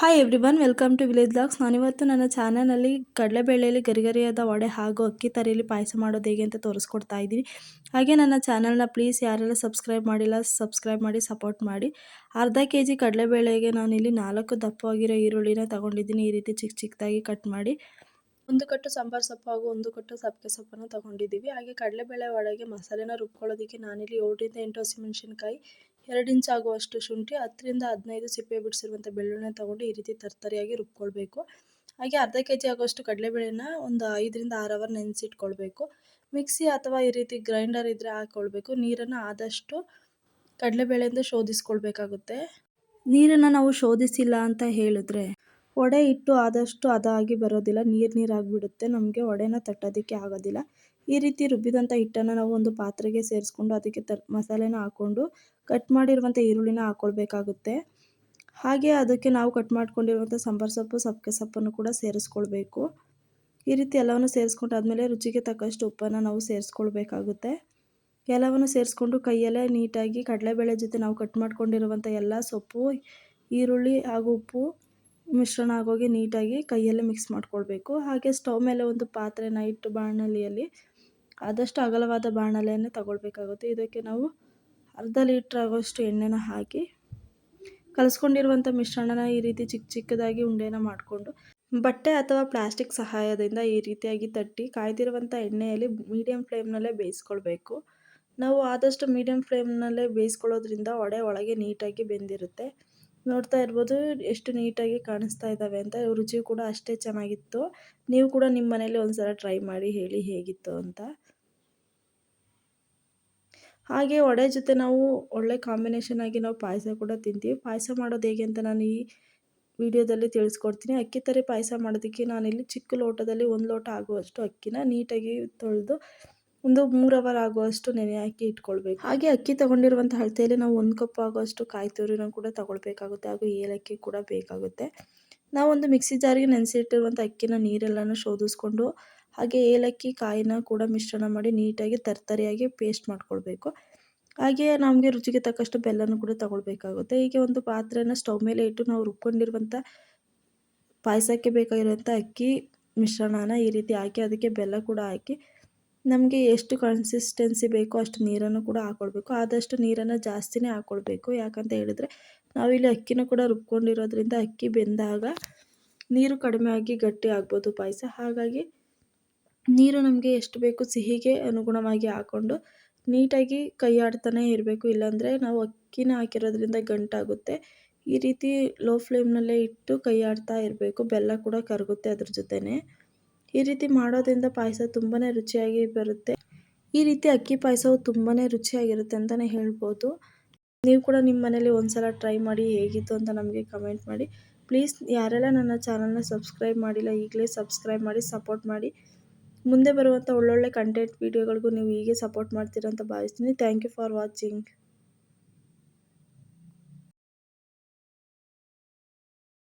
Hi everyone welcome to village blogs ನಾನಿವತ್ತು ನನ್ನ ಚಾನಲಲ್ಲಿ ಕಡಲೆಬೇಳೆಯಲ್ಲಿ ಗರಿಗರಿಯಾದ ವಡೆ ಹಾಗೂ ಅಕ್ಕಿ ತರೆಯಲ್ಲಿ ಪಾಯಸ ಮಾಡೋದು ಹೇಗೆ ಅಂತ ತೋರಿಸ್ಕೊಡ್ತಾ ಇದ್ದೀನಿ. ಹಾಗೆ ನನ್ನ ಚಾನಲ್ನ ಪ್ಲೀಸ್ ಯಾರೆಲ್ಲ ಸಬ್ಸ್ಕ್ರೈಬ್ ಮಾಡಿಲ್ಲ ಸಬ್ಸ್ಕ್ರೈಬ್ ಮಾಡಿ ಸಪೋರ್ಟ್ ಮಾಡಿ. ಅರ್ಧ ಕೆ ಜಿ ಕಡಲೆಬೇಳೆಗೆ ನಾನಿಲ್ಲಿ ನಾಲ್ಕು ದಪ್ಪವಾಗಿರೋ ಈರುಳ್ಳಿನ ತೊಗೊಂಡಿದ್ದೀನಿ. ಈ ರೀತಿ ಚಿಕ್ಕ ಚಿಕ್ಕದಾಗಿ ಕಟ್ ಮಾಡಿ. ಒಂದು ಕಟ್ಟು ಸಾಂಬಾರು ಸೊಪ್ಪು ಹಾಗೂ ಒಂದು ಕಟ್ಟು ಸಬ್ಬಕ್ಕೆ ಸೊಪ್ಪನ್ನು ತೊಗೊಂಡಿದ್ದೀವಿ. ಹಾಗೆ ಕಡಲೆಬೇಳೆ ಒಳಗೆ ಮಸಾಲೆನ ರುಬ್ಕೊಳ್ಳೋದಕ್ಕೆ ನಾನಿಲ್ಲಿ ಏಳರಿಂದ ಎಂಟು ಹಸಿಮೆಣಸಿನ್ಕಾಯಿ ಎರಡು ಇಂಚ್ ಆಗುವಷ್ಟು ಶುಂಠಿ, ಹತ್ತರಿಂದ ಹದಿನೈದು ಸಿಪ್ಪೆ ಬಿಡಿಸಿರುವಂಥ ಬೆಳ್ಳುಳ್ಳಿನ ತೊಗೊಂಡು ಈ ರೀತಿ ತರ್ತರಿಯಾಗಿ ರುಬ್ಕೊಳ್ಬೇಕು. ಹಾಗೆ ಅರ್ಧ ಕೆ ಜಿ ಆಗುವಷ್ಟು ಕಡಲೆಬೇಳೆನ ಒಂದು ಐದರಿಂದ ಆರು ಅವರ್ ನೆನೆಸಿಟ್ಕೊಳ್ಬೇಕು. ಮಿಕ್ಸಿ ಅಥವಾ ಈ ರೀತಿ ಗ್ರೈಂಡರ್ ಇದ್ದರೆ ಹಾಕ್ಕೊಳ್ಬೇಕು ನೀರನ್ನು ಆದಷ್ಟು ಕಡಲೆಬೇಳೆಯಿಂದ ಶೋಧಿಸ್ಕೊಳ್ಬೇಕಾಗುತ್ತೆ. ನೀರನ್ನು ನಾವು ಶೋಧಿಸಿಲ್ಲ ಅಂತ ಹೇಳಿದ್ರೆ ವಡೆ ಇಟ್ಟು ಆದಷ್ಟು ಅದಾಗಿ ಬರೋದಿಲ್ಲ. ನೀರು ನೀರಾಗಿಬಿಡುತ್ತೆ. ನಮಗೆ ವಡೆನ ತಟ್ಟೋದಕ್ಕೆ ಆಗೋದಿಲ್ಲ. ಈ ರೀತಿ ರುಬ್ಬಿದಂಥ ಹಿಟ್ಟನ್ನು ನಾವು ಒಂದು ಪಾತ್ರೆಗೆ ಸೇರಿಸ್ಕೊಂಡು ಅದಕ್ಕೆ ತರ್ ಮಸಾಲೆನ ಹಾಕ್ಕೊಂಡು ಕಟ್ ಮಾಡಿರುವಂಥ ಈರುಳ್ಳಿನ ಹಾಕ್ಕೊಳ್ಬೇಕಾಗುತ್ತೆ ಹಾಗೆ ಅದಕ್ಕೆ ನಾವು ಕಟ್ ಮಾಡ್ಕೊಂಡಿರುವಂಥ ಸಾಂಬಾರು ಸೊಪ್ಪು ಸಬ್ಬಕ್ಕೆ ಸೊಪ್ಪನ್ನು ಕೂಡ ಸೇರಿಸ್ಕೊಳ್ಬೇಕು. ಈ ರೀತಿ ಎಲ್ಲವನ್ನು ಸೇರಿಸ್ಕೊಂಡಾದ್ಮೇಲೆ ರುಚಿಗೆ ತಕ್ಕಷ್ಟು ಉಪ್ಪನ್ನು ನಾವು ಸೇರಿಸ್ಕೊಳ್ಬೇಕಾಗುತ್ತೆ. ಎಲ್ಲವನ್ನು ಸೇರಿಸ್ಕೊಂಡು ಕೈಯಲ್ಲೇ ನೀಟಾಗಿ ಕಡಲೆಬೇಳೆ ಜೊತೆ ನಾವು ಕಟ್ ಮಾಡ್ಕೊಂಡಿರುವಂಥ ಎಲ್ಲ ಸೊಪ್ಪು, ಈರುಳ್ಳಿ ಹಾಗೂ ಉಪ್ಪು ಮಿಶ್ರಣ ಆಗೋಗಿ ನೀಟಾಗಿ ಕೈಯಲ್ಲೇ ಮಿಕ್ಸ್ ಮಾಡ್ಕೊಳ್ಬೇಕು. ಹಾಗೆ ಸ್ಟವ್ ಮೇಲೆ ಒಂದು ಪಾತ್ರೆನ ಇಟ್ಟು ಬಾಣಲಿಯಲ್ಲಿ ಆದಷ್ಟು ಅಗಲವಾದ ಬಾಣಲೆಯನ್ನು ತಗೊಳ್ಬೇಕಾಗುತ್ತೆ. ಇದಕ್ಕೆ ನಾವು ಅರ್ಧ ಲೀಟ್ರ್ ಆಗೋಷ್ಟು ಎಣ್ಣೆನ ಹಾಕಿ ಕಲಿಸ್ಕೊಂಡಿರುವಂಥ ಮಿಶ್ರಣನ ಈ ರೀತಿ ಚಿಕ್ಕ ಚಿಕ್ಕದಾಗಿ ಉಂಡೆನ ಮಾಡಿಕೊಂಡು ಬಟ್ಟೆ ಅಥವಾ ಪ್ಲಾಸ್ಟಿಕ್ ಸಹಾಯದಿಂದ ಈ ರೀತಿಯಾಗಿ ತಟ್ಟಿ ಕಾಯ್ದಿರುವಂಥ ಎಣ್ಣೆಯಲ್ಲಿ ಮೀಡಿಯಮ್ ಫ್ಲೇಮ್ನಲ್ಲೇ ಬೇಯಿಸ್ಕೊಳ್ಬೇಕು. ನಾವು ಆದಷ್ಟು ಮೀಡಿಯಮ್ ಫ್ಲೇಮ್ನಲ್ಲೇ ಬೇಯಿಸ್ಕೊಳ್ಳೋದ್ರಿಂದ ಒಡೆ ಒಳಗೆ ನೀಟಾಗಿ ಬೆಂದಿರುತ್ತೆ. ನೋಡ್ತಾ ಇರ್ಬೋದು ಎಷ್ಟು ನೀಟಾಗಿ ಕಾಣಿಸ್ತಾ ಇದ್ದಾವೆ ಅಂತ ರುಚಿ ಕೂಡ ಅಷ್ಟೇ ಚೆನ್ನಾಗಿತ್ತು. ನೀವು ಕೂಡ ನಿಮ್ಮ ಮನೇಲಿ ಒಂದ್ಸಲ ಟ್ರೈ ಮಾಡಿ ಹೇಳಿ ಹೇಗಿತ್ತು ಅಂತ. ಹಾಗೆ ವಡೆ ಜೊತೆ ನಾವು ಒಳ್ಳೆ ಕಾಂಬಿನೇಷನ್ ಆಗಿ ನಾವು ಪಾಯಸ ಕೂಡ ತಿಂತೀವಿ. ಪಾಯಸ ಮಾಡೋದು ಹೇಗೆ ಅಂತ ನಾನು ಈ ವಿಡಿಯೋದಲ್ಲಿ ತಿಳಿಸ್ಕೊಡ್ತೀನಿ. ಅಕ್ಕಿ ತರಿ ಪಾಯಸ ಮಾಡೋದಕ್ಕೆ ನಾನಿಲ್ಲಿ ಚಿಕ್ಕ ಲೋಟದಲ್ಲಿ ಒಂದು ಲೋಟ ಆಗುವಷ್ಟು ಅಕ್ಕಿನ ನೀಟಾಗಿ ತೊಳೆದು ಒಂದು ಮೂರು ಅವರ್ ಆಗುವಷ್ಟು ನೆನೆ ಹಾಕಿ ಇಟ್ಕೊಳ್ಬೇಕು. ಹಾಗೆ ಅಕ್ಕಿ ತಗೊಂಡಿರುವಂಥ ಅಳತೆಯಲ್ಲಿ ನಾವು ಒಂದು ಕಪ್ ಆಗುವಷ್ಟು ಕಾಯಿ ತುರಿನ ಕೂಡ ತಗೊಳ್ಬೇಕಾಗುತ್ತೆ ಹಾಗೂ ಏಲಕ್ಕಿ ಕೂಡ ಬೇಕಾಗುತ್ತೆ. ನಾವೊಂದು ಮಿಕ್ಸಿ ಜಾರಿಗೆ ನೆನೆಸಿಟ್ಟಿರುವಂಥ ಅಕ್ಕಿನ ನೀರೆಲ್ಲನ ಶೋಧಿಸ್ಕೊಂಡು ಹಾಗೆ ಏಲಕ್ಕಿ, ಕಾಯಿನ ಕೂಡ ಮಿಶ್ರಣ ಮಾಡಿ ನೀಟಾಗಿ ತರ್ತರಿಯಾಗಿ ಪೇಸ್ಟ್ ಮಾಡ್ಕೊಳ್ಬೇಕು. ಹಾಗೆ ನಮಗೆ ರುಚಿಗೆ ತಕ್ಕಷ್ಟು ಬೆಲ್ಲನೂ ಕೂಡ ತಗೊಳ್ಬೇಕಾಗುತ್ತೆ. ಹೀಗೆ ಒಂದು ಪಾತ್ರೆನ ಸ್ಟವ್ ಮೇಲೆ ಇಟ್ಟು ನಾವು ರುಬ್ಕೊಂಡಿರುವಂಥ ಪಾಯಸಕ್ಕೆ ಬೇಕಾಗಿರುವಂಥ ಅಕ್ಕಿ ಮಿಶ್ರಣನ ಈ ರೀತಿ ಹಾಕಿ ಅದಕ್ಕೆ ಬೆಲ್ಲ ಕೂಡ ಹಾಕಿ ನಮಗೆ ಎಷ್ಟು ಕನ್ಸಿಸ್ಟೆನ್ಸಿ ಬೇಕೋ ಅಷ್ಟು ನೀರನ್ನು ಕೂಡ ಹಾಕ್ಕೊಳ್ಬೇಕು ಆದಷ್ಟು ನೀರನ್ನು ಜಾಸ್ತಿನೇ ಹಾಕ್ಕೊಳ್ಬೇಕು ಯಾಕಂತ ಹೇಳಿದ್ರೆ ನಾವಿಲ್ಲಿ ಅಕ್ಕಿನ ಕೂಡ ರುಬ್ಕೊಂಡಿರೋದ್ರಿಂದ ಅಕ್ಕಿ ಬೆಂದಾಗ ನೀರು ಕಡಿಮೆ ಆಗಿ ಗಟ್ಟಿ ಆಗ್ಬೋದು ಪಾಯಸ. ಹಾಗಾಗಿ ನೀರು ನಮಗೆ ಎಷ್ಟು ಬೇಕು ಸಿಹಿಗೆ ಅನುಗುಣವಾಗಿ ಹಾಕ್ಕೊಂಡು ನೀಟಾಗಿ ಕೈ ಇರಬೇಕು. ಇಲ್ಲಾಂದರೆ ನಾವು ಅಕ್ಕಿನ ಹಾಕಿರೋದ್ರಿಂದ ಗಂಟಾಗುತ್ತೆ. ಈ ರೀತಿ ಲೋ ಫ್ಲೇಮ್ನಲ್ಲೇ ಇಟ್ಟು ಕೈ ಆಡ್ತಾ ಇರಬೇಕು. ಬೆಲ್ಲ ಕೂಡ ಕರಗುತ್ತೆ ಅದ್ರ ಜೊತೆನೇ. ಈ ರೀತಿ ಮಾಡೋದ್ರಿಂದ ಪಾಯಸ ತುಂಬಾ ರುಚಿಯಾಗಿ ಬರುತ್ತೆ. ಈ ರೀತಿ ಅಕ್ಕಿ ಪಾಯಸವು ತುಂಬಾ ರುಚಿಯಾಗಿರುತ್ತೆ ಅಂತಲೇ ಹೇಳ್ಬೋದು. ನೀವು ಕೂಡ ನಿಮ್ಮ ಮನೇಲಿ ಒಂದು ಸಲ ಟ್ರೈ ಮಾಡಿ ಹೇಗಿತ್ತು ಅಂತ ನಮಗೆ ಕಮೆಂಟ್ ಮಾಡಿ. ಪ್ಲೀಸ್ ಯಾರೆಲ್ಲ ನನ್ನ ಚಾನಲ್ನ ಸಬ್ಸ್ಕ್ರೈಬ್ ಮಾಡಿಲ್ಲ, ಈಗಲೇ ಸಬ್ಸ್ಕ್ರೈಬ್ ಮಾಡಿ ಸಪೋರ್ಟ್ ಮಾಡಿ. ಮುಂದೆ ಬರುವಂಥ ಒಳ್ಳೊಳ್ಳೆ ಕಂಟೆಂಟ್ ವೀಡಿಯೋಗಳಿಗೂ ನೀವು ಹೀಗೆ ಸಪೋರ್ಟ್ ಮಾಡ್ತೀರಂತ ಭಾವಿಸ್ತೀನಿ. Thank you for watching